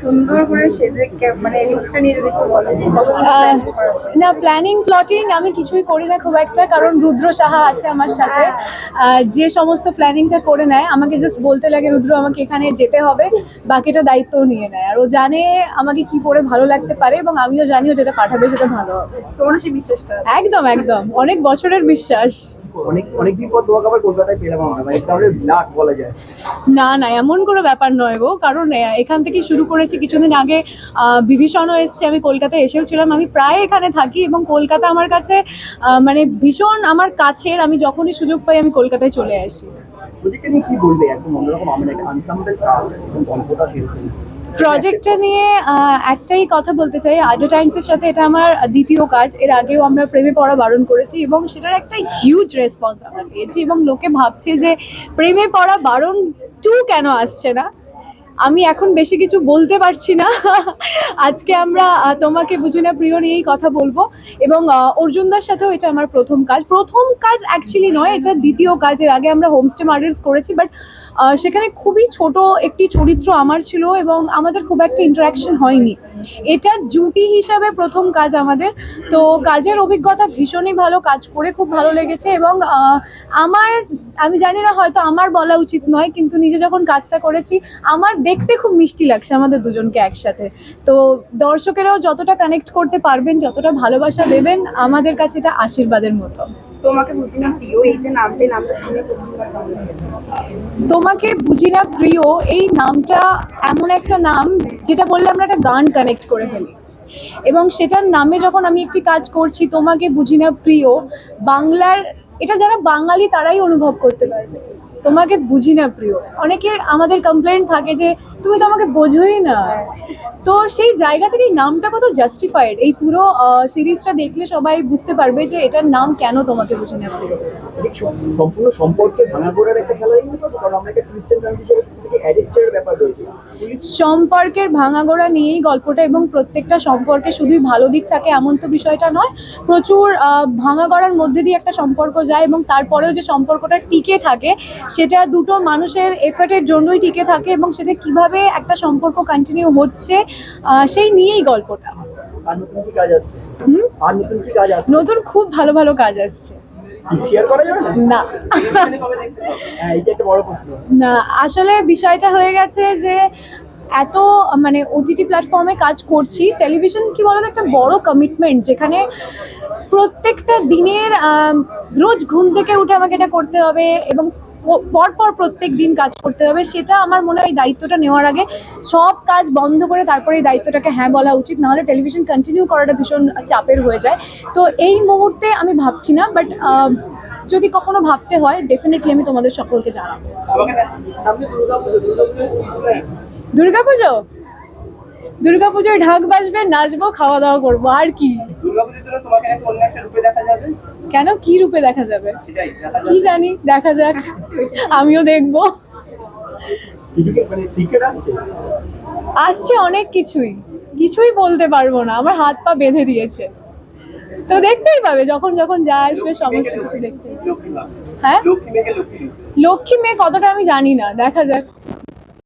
সুন্দর করে সেজে মানে লুকটা নিয়ে যদি বলো না প্ল্যানিং প্লটিং আমি কিছুই করি না খুব একটা কারণ রুদ্র সাহা আছে আমার সাথে। যে সমস্ত প্ল্যানিংটা করে নেয় আমাকে জাস্ট বলতে লাগে রুদ্র আমাকে এখানে যেতে হবে বাকিটা দায়িত্ব নিয়ে নেয়। আর ও জানে আমাকে কি করে ভালো লাগতে পারে এবং আমিও জানি ও যেটা পাঠাবে সেটা ভালো হবে। তোমার সেই বিশ্বাসটা একদম একদম। অনেক বছরের বিশ্বাস। অনেক অনেকদিন পর তোমাকে আবার কলকাতায় পেলাম আমরা মানে তাহলে লাখ বলা যায়। না না এমন কোনো ব্যাপার নয় গো কারণ এখান থেকে শুরু করেছি কিছুদিন আগে বিভীষণও এসছে আমি কলকাতায় এসেও ছিলাম আমি প্রায় এখানে থাকি এবং কলকাতা আমার কাছে মানে ভীষণ আমার কাছের আমি যখনই সুযোগ পাই আমি কলকাতায় চলে আসি। প্রজেক্টটা নিয়ে কি বলবে? একদম অন্যরকম কাজ গল্পটা সেরকম প্রজেক্টটা নিয়ে একটাই কথা বলতে চাই। আজো টাইমসের সাথে এটা আমার দ্বিতীয় কাজ। এর আগেও আমরা প্রেমে পড়া বারণ করেছি এবং সেটার একটা হিউজ রেসপন্স আমরা পেয়েছি এবং লোকে ভাবছে যে প্রেমে পড়া বারণ টু কেন আসছে না? আমি এখন বেশি কিছু বলতে পারছি না। আজকে আমরা তোমাকে বুঝি না, প্রিয় নিয়েই কথা বলব। এবং অর্জুনদার সাথেও এটা আমার প্রথম কাজ। প্রথম কাজ অ্যাকচুয়ালি নয়, এটা দ্বিতীয় কাজ। এর আগে আমরা হোমস্টে মার্ডার্স করেছি বাট সেখানে খুবই ছোট একটি চরিত্র আমার ছিল এবং আমাদের খুব একটা ইন্টারাকশন হয়নি। এটা জুটি হিসাবে প্রথম কাজ আমাদের। তো কাজের অভিজ্ঞতা ভীষণই ভালো, কাজ করে খুব ভালো লেগেছে এবং আমার, আমি জানি না হয়তো আমার বলা উচিত নয়, কিন্তু নিজে যখন কাজটা করেছি, আমার দেখতে খুব মিষ্টি লাগছে আমাদের দুজনকে একসাথে। তো দর্শকেরাও যতটা কানেক্ট করতে পারবেন, যতটা ভালোবাসা দেবেন, আমাদের কাছে এটা আশীর্বাদের মতো। তোমাকে বুঝি না প্রিয়, এই যে নামটা নামটা শুনে তোমাকে প্রিয়, এই নামটা এমন একটা নাম যেটা বললে আমরা একটা গান কানেক্ট করে ফেলি। এবং সেটার নামে যখন আমি একটি কাজ করছি, তোমাকে বুঝি না প্রিয়, বাংলার, এটা যারা বাঙালি তারাই অনুভব করতে পারবে। তোমাকে বুঝি না প্রিয়। অনেকে আমাদের কমপ্লেন থাকে যে তুমি তো আমাকে বোঝোই না। তো সেই জায়গা থেকে নামটা কত জাস্টিফাইড এই পুরো সিরিজটা দেখলে সবাই বুঝতে পারবে যে এটার নাম কেন তোমাকে বুঝে নেওয়া সম্পূর্ণ সম্পর্কে ভাঙা একটা খেলা কারণ আমরা একটা ক্রিস্টান অ্যারেস্টের ব্যাপার রয়েছে। সম্পর্কের ভাঙাগোড়া নিয়েই গল্পটা এবং প্রত্যেকটা সম্পর্কে শুধুই ভালো দিক থাকে এমন তো বিষয়টা নয় প্রচুর ভাঙাগড়ার মধ্যে দিয়ে একটা সম্পর্ক যায় এবং তারপরেও যে সম্পর্কটা টিকে থাকে সেটা দুটো মানুষের এফর্টের জন্যই টিকে থাকে এবং সেটা কীভাবে একটা সম্পর্ক কন্টিনিউ হচ্ছে সেই নিয়েই গল্পটা। আর নতুন কি কাজ আসছে? হুম? আর নতুন কি কাজ আসছে? নতুন খুব ভালো ভালো কাজ আসছে। না না। হ্যাঁ না আসলে বিষয়টা হয়ে গেছে যে এত মানে ওটিটি প্ল্যাটফর্মে কাজ করছি টেলিভিশন কি বলতো একটা বড় কমিটমেন্ট যেখানে প্রত্যেকটা দিনের রোজ ঘুম থেকে উঠে আমাকে এটা করতে হবে এবং পরপর প্রত্যেক দিন কাজ করতে হবে। সেটা আমার মনে হয় দায়িত্বটা নেওয়ার আগে সব কাজ বন্ধ করে তারপরে এই দায়িত্বটাকে হ্যাঁ বলা উচিত নাহলে টেলিভিশন কন্টিনিউ করাটা ভীষণ চাপের হয়ে যায়। তো এই মুহূর্তে আমি ভাবছি না বাট যদি কখনো ভাবতে হয় ডেফিনেটলি আমি তোমাদের সকলকে জানাব। দুর্গাপুজো? দুর্গাপুজোয় ঢাক বাজবে নাচবো খাওয়া দাওয়া করব আর কি। কেন? কি রূপে দেখা যাবে? কি জানি দেখা যাক। আমিও দেখব। মানে আসছে? অনেক কিছুই। কিছুই বলতে পারব না। আমার হাত পা বেঁধে দিয়েছে। তো দেখতেই পাবে যখন যখন যা আসবে সমস্ত কিছু দেখতে হ্যাঁ। লক্ষ্মী মেয়ে কতটা আমি জানি না। দেখা যাক।